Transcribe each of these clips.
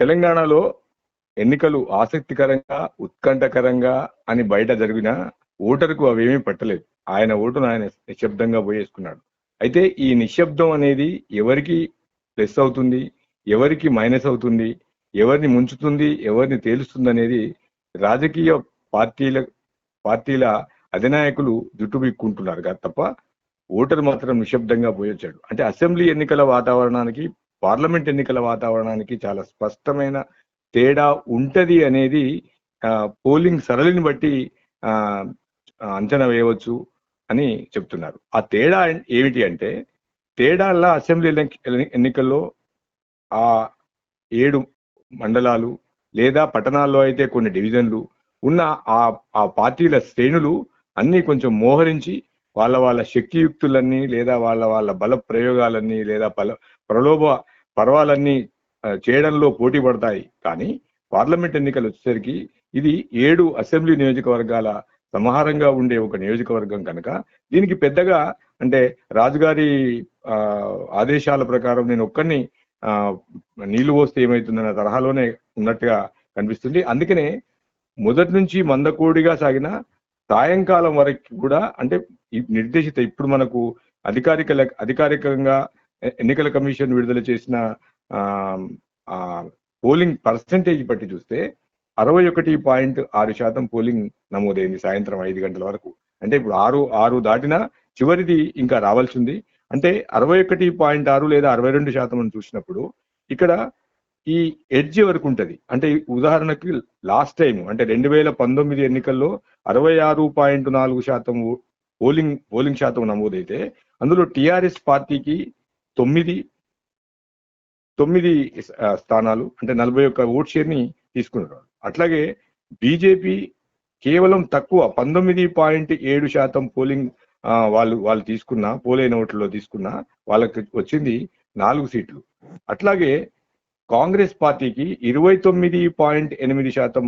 తెలంగాణలో ఎన్నికలు ఆసక్తికరంగా ఉత్కంఠకరంగా అని బయట జరిగిన ఓటరుకు అవేమీ పట్టలేదు. ఆయన ఓటును ఆయన నిశ్శబ్దంగా పోయేసుకున్నాడు. అయితే ఈ నిశ్శబ్దం అనేది ఎవరికి ప్లస్ అవుతుంది? ఎవరికి మైనస్ అవుతుంది? ఎవరిని ముంచుతుంది? ఎవరిని తేలుస్తుంది అనేది రాజకీయ పార్టీల పార్టీల అధినాయకులు జుట్టు కాదు కదా తప్ప ఓటర్ మాత్రం నిశ్శబ్దంగా పోయొచ్చాడు. అంటే అసెంబ్లీ ఎన్నికల వాతావరణానికి పార్లమెంట్ ఎన్నికల వాతావరణానికి చాలా స్పష్టమైన తేడా ఉంటది అనేది పోలింగ్ సరళిని బట్టి అంచనా వేయవచ్చు అని చెప్తున్నారు. ఆ తేడా ఏమిటి అంటే తేడాల్లో అసెంబ్లీ ఎన్నికల్లో ఆ ఏడు మండలాలు లేదా పట్టణాల్లో అయితే కొన్ని డివిజన్లు ఉన్న ఆ ఆ పార్టీల శ్రేణులు అన్నీ కొంచెం మోహరించి వాళ్ళ వాళ్ళ శక్తియుక్తులన్నీ లేదా వాళ్ళ వాళ్ళ బల ప్రయోగాలన్నీ లేదా బల ప్రలోభ పర్వాలన్నీ చేయడంలో పోటీ పడతాయి. కానీ పార్లమెంట్ ఎన్నికలు వచ్చేసరికి ఇది ఏడు అసెంబ్లీ నియోజకవర్గాల సమాహారంగా ఉండే ఒక నియోజకవర్గం కనుక దీనికి పెద్దగా అంటే రాజుగారి ఆ, ఆదేశాల ప్రకారం నేను ఒక్కరిని ఆ, నీళ్ళు పోస్తే ఏమవుతుందన్న తరహాలోనే ఉన్నట్టుగా కనిపిస్తుంది. అందుకనే మొదటి నుంచి మందకోడిగా సాగిన సాయంకాలం వరకు కూడా అంటే నిర్దేశిత ఇప్పుడు మనకు అధికారిక అధికారికంగా ఎన్నికల కమిషన్ విడుదల చేసిన ఆ, ఆ, పోలింగ్ పర్సంటేజ్ బట్టి చూస్తే అరవై ఒకటి పాయింట్ ఆరు శాతం పోలింగ్ నమోదైంది సాయంత్రం ఐదు గంటల వరకు. అంటే ఇప్పుడు ఆరు ఆరు దాటినా చివరిది ఇంకా రావాల్సింది. అంటే అరవై ఒకటి పాయింట్ ఆరు లేదా అరవై రెండు శాతం అని చూసినప్పుడు ఇక్కడ ఈ ఎడ్జ్ వరకు ఉంటుంది? అంటే ఉదాహరణకి లాస్ట్ టైం అంటే రెండు వేల పంతొమ్మిది ఎన్నికల్లో అరవై ఆరు పాయింట్ నాలుగు శాతం పోలింగ్ పోలింగ్ శాతం నమోదైతే అందులో టిఆర్ఎస్ పార్టీకి తొమ్మిది తొమ్మిది స్థానాలు అంటే నలభై ఒక్క ఓట్ షేర్ని తీసుకున్నారు అట్లాగే బీజేపీ కేవలం తక్కువ పంతొమ్మిది పాయింట్ ఏడు శాతం పోలింగ్ వాళ్ళు వాళ్ళు తీసుకున్న పోలైన ఓట్లలో తీసుకున్న వాళ్ళకి వచ్చింది నాలుగు సీట్లు. అట్లాగే కాంగ్రెస్ పార్టీకి ఇరవై తొమ్మిది పాయింట్ ఎనిమిది శాతం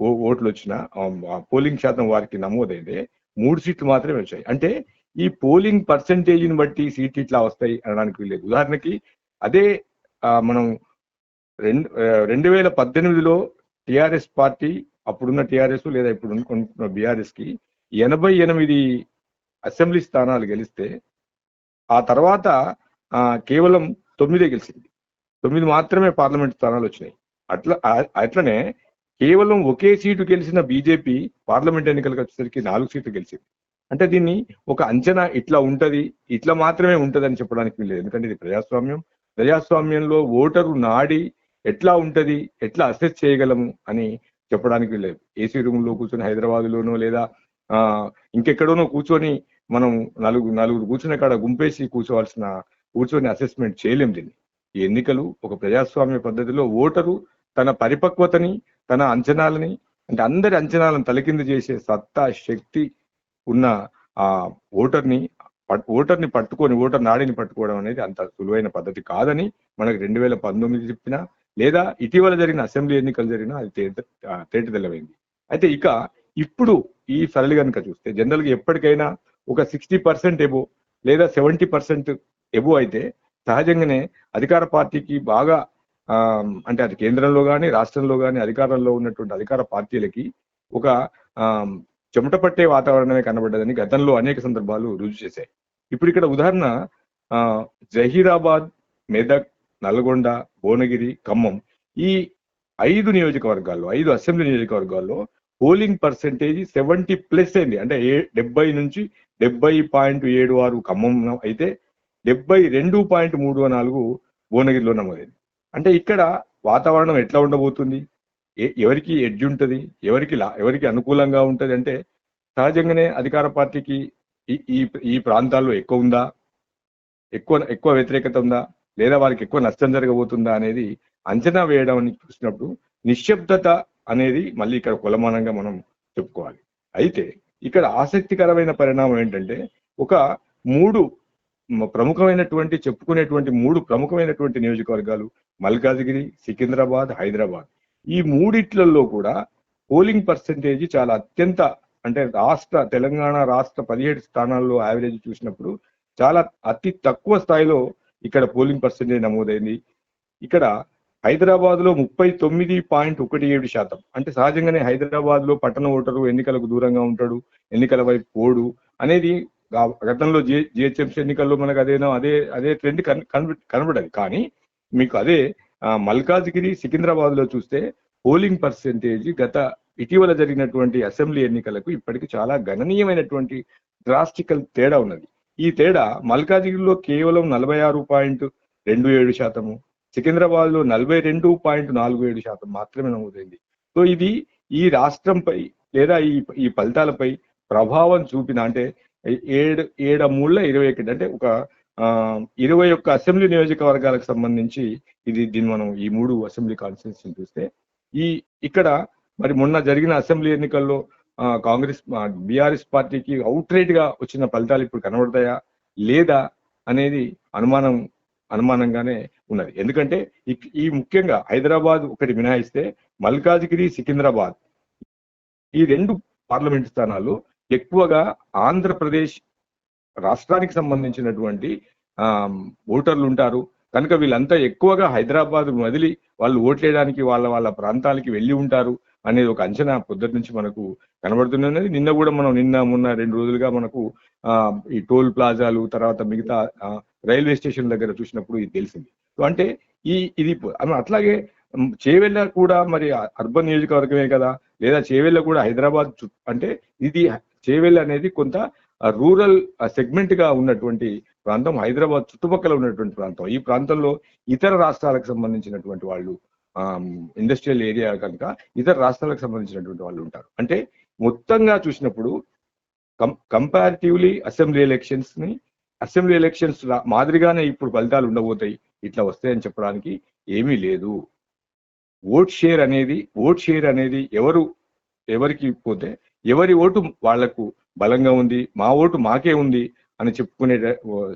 ఓ- ఓట్లు వచ్చిన పోలింగ్ శాతం వారికి నమోదైతే మూడు సీట్లు మాత్రమే వచ్చాయి. అంటే ఈ పోలింగ్ పర్సంటేజ్ని బట్టి సీట్లు ఇట్లా వస్తాయి అనడానికి వీలేదు ఉదాహరణకి అదే మనం రెండు రెండు వేల పద్దెనిమిదిలో టిఆర్ఎస్ పార్టీ అప్పుడున్న టిఆర్ఎస్ లేదా ఇప్పుడు అనుకుంటున్న బీఆర్ఎస్కి ఎనభై ఎనిమిది అసెంబ్లీ స్థానాలు గెలిస్తే ఆ తర్వాత ఆ, కేవలం తొమ్మిదే గెలిచింది. తొమ్మిది మాత్రమే పార్లమెంట్ స్థానాలు వచ్చినాయి. అట్లా అట్లనే కేవలం ఒకే సీటు గెలిచిన బీజేపీ పార్లమెంట్ ఎన్నికలకు వచ్చేసరికి నాలుగు సీట్లు గెలిచింది. అంటే దీన్ని ఒక అంచనా ఇట్లా ఉంటది ఇట్లా మాత్రమే ఉంటదని చెప్పడానికి లేదు ఎందుకంటే ఇది ప్రజాస్వామ్యం. ప్రజాస్వామ్యంలో ఓటరు నాడి ఎట్లా ఉంటది ఎట్లా అసెస్ చేయగలము అని చెప్పడానికి లేదు ఏసీ రూమ్లో కూర్చొని హైదరాబాద్ లోనో లేదా ఆ ఇంకెక్కడోనో కూర్చొని మనం నలుగురు నలుగురు కూర్చునే కాడ గుంపేసి కూర్చోవాల్సిన కూర్చొని అసెస్మెంట్ చేయలేం దీన్ని. ఈ ఎన్నికలు ఒక ప్రజాస్వామ్య పద్ధతిలో ఓటరు తన పరిపక్వతని తన అంచనాలని అంటే అందరి అంచనాలను తలకింది చేసే సత్తా శక్తి ఉన్న ఆ ఓటర్ని పట్- ఓటర్ని పట్టుకొని ఓటర్ నాడిని పట్టుకోవడం అనేది అంత సులువైన పద్ధతి కాదని మనకు రెండు వేల పంతొమ్మిది చెప్పినా లేదా ఇటీవల జరిగిన అసెంబ్లీ ఎన్నికలు జరిగినా అది తేట తెల్లవైంది అయితే ఇక ఇప్పుడు ఈ సరళి కనుక చూస్తే జనరల్గా ఎప్పటికైనా ఒక సిక్స్టీ పర్సెంట్ ఎబో లేదా సెవెంటీ పర్సెంట్ ఎబో అయితే సహజంగానే అధికార పార్టీకి బాగా ఆ, అంటే అది కేంద్రంలో కానీ రాష్ట్రంలో కానీ అధికారంలో ఉన్నటువంటి అధికార పార్టీలకి ఒక ఆ, చెమట పట్టే వాతావరణమే కనబడ్డదని గతంలో అనేక సందర్భాలు రుజువు చేశాయి. ఇప్పుడు ఇక్కడ ఉదాహరణ ఆ, జహీరాబాద్ మెదక్ నల్గొండ భువనగిరి ఖమ్మం ఈ ఐదు నియోజకవర్గాల్లో ఐదు అసెంబ్లీ నియోజకవర్గాల్లో పోలింగ్ పర్సెంటేజ్ సెవెంటీ ప్లస్ అయింది. అంటే ఏ డెబ్బై నుంచి డెబ్బై పాయింట్ ఏడు ఆరు ఖమ్మం అయితే డెబ్బై రెండు పాయింట్ మూడు నాలుగు భువనగిరిలో నమోదైంది. అంటే ఇక్కడ వాతావరణం ఎట్లా ఉండబోతుంది? ఎవరికి ఎడ్జ్ ఉంటుంది? ఎవరికి లా- ఎవరికి అనుకూలంగా ఉంటుంది? అంటే సహజంగానే అధికార పార్టీకి ఈ ఈ ప్రాంతాల్లో ఎక్కువ ఉందా? ఎక్కువ ఎక్కువ వ్యతిరేకత ఉందా? లేదా వారికి ఎక్కువ నష్టం జరగబోతుందా అనేది అంచనా వేయడం చూసినప్పుడు నిశ్శబ్దత అనేది మళ్ళీ ఇక్కడ కులమానంగా మనం చెప్పుకోవాలి. అయితే ఇక్కడ ఆసక్తికరమైన పరిణామం ఏంటంటే ఒక మూడు ప్రముఖమైనటువంటి చెప్పుకునేటువంటి మూడు ప్రముఖమైనటువంటి నియోజకవర్గాలు మల్కాజ్గిరి సికింద్రాబాద్ హైదరాబాద్. ఈ మూడిట్లలో కూడా పోలింగ్ పర్సంటేజ్ చాలా అత్యంత అంటే రాష్ట్ర తెలంగాణ రాష్ట్ర పదిహేడు స్థానాల్లో యావరేజ్ చూసినప్పుడు చాలా అతి తక్కువ స్థాయిలో ఇక్కడ పోలింగ్ పర్సంటేజ్ నమోదైంది. ఇక్కడ హైదరాబాద్లో ముప్పై తొమ్మిది పాయింట్ ఒకటి ఏడు శాతం. అంటే సహజంగానే హైదరాబాద్లో పట్టణ ఓటరు ఎన్నికలకు దూరంగా ఉంటాడు ఎన్నికల వైపు పోడు అనేది గతంలో గతంలో జిహెచ్ఎంసీ ఎన్నికల్లో మనకు అదేనో అదే అదే ట్రెండ్ కనబడదు కానీ మీకు అదే మల్కాజ్గిరి సికింద్రాబాద్లో చూస్తే పోలింగ్ పర్సెంటేజ్ గత ఇటీవల జరిగినటువంటి అసెంబ్లీ ఎన్నికలకు ఇప్పటికి చాలా గణనీయమైనటువంటి డ్రాస్టికల్ తేడా ఉన్నది. ఈ తేడా మల్కాజ్గిరిలో కేవలం నలభై ఆరు పాయింట్ రెండు ఏడు శాతము సికింద్రాబాద్లో నలభై రెండు పాయింట్ నాలుగు ఏడు శాతం మాత్రమే నమోదైంది. సో ఇది ఈ రాష్ట్రంపై లేదా ఈ ఈ ఫలితాలపై ప్రభావం చూపిన అంటే ఏడు ఏడు మూడుల ఇరవై ఒకటి. అంటే ఒక ఆ, ఇరవై ఒక్క అసెంబ్లీ నియోజకవర్గాలకు సంబంధించి ఇది దీన్ని మనం ఈ మూడు అసెంబ్లీ కాన్స్టిట్యూన్సీ చూస్తే ఈ ఇక్కడ మరి మొన్న జరిగిన అసెంబ్లీ ఎన్నికల్లో కాంగ్రెస్ బీఆర్ఎస్ పార్టీకి అవుట్రేట్గా వచ్చిన ఫలితాలు ఇప్పుడు కనబడతాయా? లేదా? అనేది అనుమానం అనుమానంగానే ఉన్నది. ఎందుకంటే ఈ- ఈ ముఖ్యంగా హైదరాబాద్ ఒకటి మినహాయిస్తే మల్కాజ్గిరి సికింద్రాబాద్ ఈ రెండు పార్లమెంట్ స్థానాలు ఎక్కువగా ఆంధ్రప్రదేశ్ రాష్ట్రానికి సంబంధించినటువంటి ఆ, ఓటర్లు ఉంటారు కనుక వీళ్ళంతా ఎక్కువగా హైదరాబాద్ వదిలి వాళ్ళు ఓట్లేయడానికి వాళ్ళ వాళ్ళ ప్రాంతాలకి వెళ్ళి ఉంటారు అనేది ఒక అంచనా పొద్దుటి నుంచి మనకు కనబడుతున్నది నిన్న కూడా మనం నిన్న మొన్న రెండు రోజులుగా మనకు ఆ, ఈ టోల్ ప్లాజాలు తర్వాత మిగతా రైల్వే స్టేషన్ దగ్గర చూసినప్పుడు ఇది తెలిసింది. అంటే ఈ ఇది అట్లాగే చేవెళ్ళ కూడా మరి అర్బన్ నియోజకవర్గమే కదా? లేదా చేవెళ్ళ కూడా హైదరాబాద్ అంటే ఇది చేవెళ్ళ అనేది కొంత రూరల్ సెగ్మెంట్గా ఉన్నటువంటి ప్రాంతం హైదరాబాద్ చుట్టుపక్కల ఉన్నటువంటి ప్రాంతం. ఈ ప్రాంతంలో ఇతర రాష్ట్రాలకు సంబంధించినటువంటి వాళ్ళు ఇండస్ట్రియల్ ఏరియా కనుక ఇతర రాష్ట్రాలకు సంబంధించినటువంటి వాళ్ళు ఉంటారు. అంటే మొత్తంగా చూసినప్పుడు కం కంపారిటివ్లీ అసెంబ్లీ ఎలక్షన్స్ని అసెంబ్లీ ఎలక్షన్స్ మాదిరిగానే ఇప్పుడు ఫలితాలు ఉండబోతాయి ఇట్లా వస్తాయని చెప్పడానికి ఏమీ లేదు. ఓట్ షేర్ అనేది ఓట్ షేర్ అనేది ఎవరు ఎవరికి పోతే ఎవరి ఓటు వాళ్ళకు బలంగా ఉంది మా ఓటు మాకే ఉంది అని చెప్పుకునే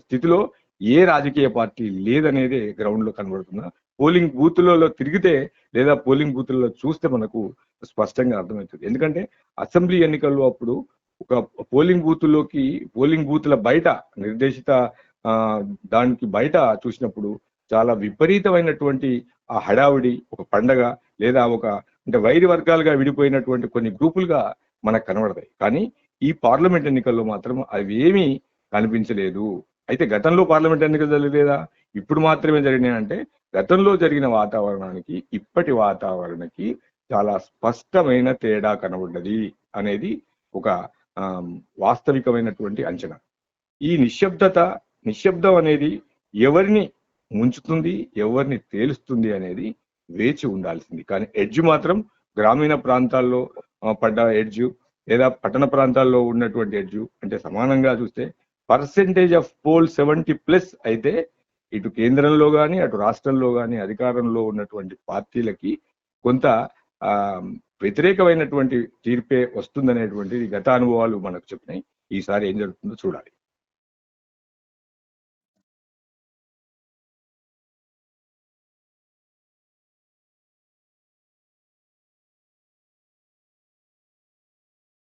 స్థితిలో ఏ రాజకీయ పార్టీ లేదనేదే గ్రౌండ్లో కనబడుతున్నా. పోలింగ్ బూత్లలో తిరిగితే లేదా పోలింగ్ బూత్లలో చూస్తే మనకు స్పష్టంగా అర్థమవుతుంది. ఎందుకంటే అసెంబ్లీ ఎన్నికల్లో అప్పుడు ఒక పోలింగ్ బూత్లోకి పోలింగ్ బూత్ల బయట నిర్దేశిత దానికి బయట చూసినప్పుడు చాలా విపరీతమైనటువంటి ఆ హడావిడి ఒక పండగ లేదా ఒక అంటే వైరి వర్గాలుగా విడిపోయినటువంటి కొన్ని గ్రూపులుగా మనకు కనబడతాయి. కానీ ఈ పార్లమెంట్ ఎన్నికల్లో మాత్రం అవేమీ కనిపించలేదు. అయితే గతంలో పార్లమెంట్ ఎన్నికలు జరగలేదా? ఇప్పుడు మాత్రమే జరిగినాయంటే గతంలో జరిగిన వాతావరణానికి ఇప్పటి వాతావరణానికి చాలా స్పష్టమైన తేడా కనబడ్డది అనేది ఒక వాస్తవికమైనటువంటి అంచనా. ఈ నిశ్శబ్దత నిశ్శబ్దం అనేది ఎవరిని ముంచుతుంది ఎవరిని తేలుస్తుంది అనేది వేచి ఉండాల్సింది. కానీ ఎడ్జ్ మాత్రం గ్రామీణ ప్రాంతాల్లో పడ్డ ఎడ్జ్ లేదా పట్టణ ప్రాంతాల్లో ఉన్నటువంటి ఎడ్జ్ అంటే సమానంగా చూస్తే percentage of poll seventy plus అయితే ఇటు కేంద్రంలో కానీ అటు రాష్ట్రంలో కానీ అధికారంలో ఉన్నటువంటి పార్టీలకి కొంత ఆ వ్యతిరేకమైనటువంటి తీర్పే వస్తుందనేటువంటిది గత అనుభవాలు మనకు చెప్పినాయి. ఈసారి ఏం జరుగుతుందో చూడాలి.